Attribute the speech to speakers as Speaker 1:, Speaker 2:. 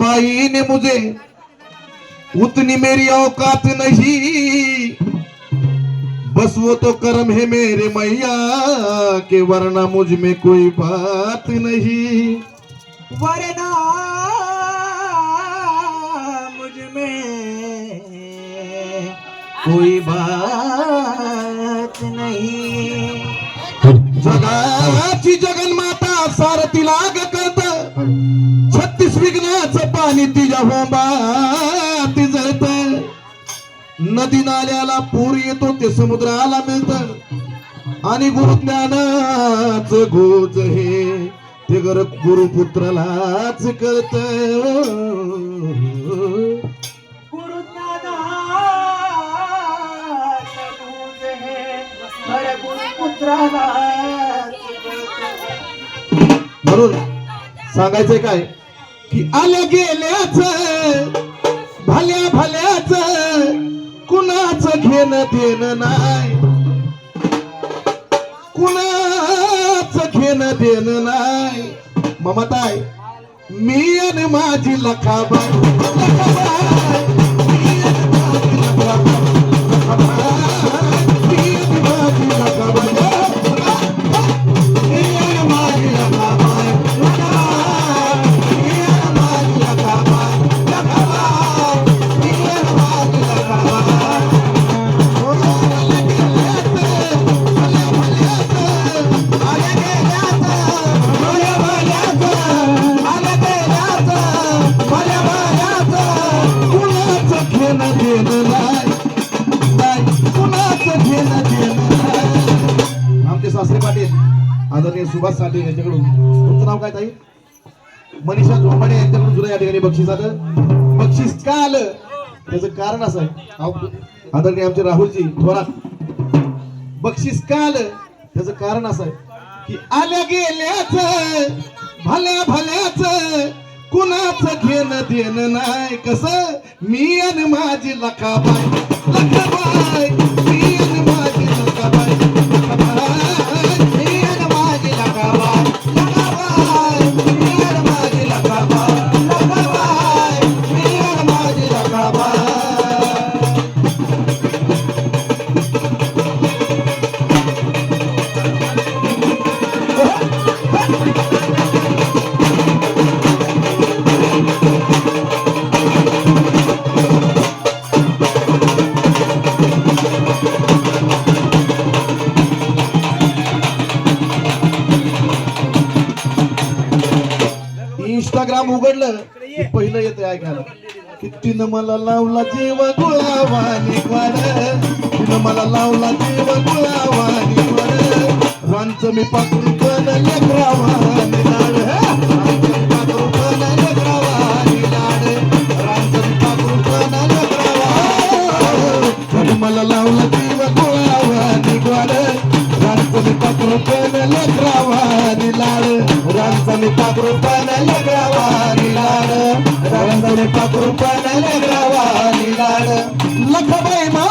Speaker 1: भाई ने मुझे उतनी मेरी औकात नहीं। बस वो तो कर्म है मेरे मैया के वरना मुझमें कोई बात नहीं।
Speaker 2: वरना मुझमें कोई बात नहीं।
Speaker 1: जगाची जगन्माता सारथी लाग करत। विघ्नाचं पाणी तिच्या होंबात जळत. नदी नाल्याला पूर येतो ते समुद्राला मिळत. आणि गुरुज्ञानाच गोज हे ते गर गुरुपुत्रालाच कळत. म्हणून सांगायचंय काय? की आल्या गेल्याच भल्या भल्याच कुणाच घेणं देणं नाही. कुणाच घेणं देणं नाही. ममताय मी आणि माझी लखाबाई लखाबाई, नाही. पाटील आदरणीय सुभाष साठे यांच्याकडून. तुमचं नाव काय ताई? मनीषा झोंबाडे यांच्याकडून सुद्धा या ठिकाणी बक्षीस आलं. बक्षीस का आलं? त्याचं कारण असं आहे. अहो, आदरणीय आमचे राहुलजी थोरात. बक्षीस का आलं? त्याचं कारण असं आहे की आल्या गेल्याच भल्या भल्याच कुणाच घेणं देणं नाही कसं? मी आणि माझी लखाबाई लखाबाई. इंस्टाग्राम उघडलं? की पहिलं येतं ऐकायला. की तिनं मला लावला जीव गुळावानी वाड तिनं मला लावला जीव गुळावानी वाड रांच मी पाकून पण लेकरावानी रांच मी पाकून लाड. रांचणी पाकरू पण लेकरावानी लाड. रांचणी पाकरू पण लेकरावानी लाड. लखबाई मा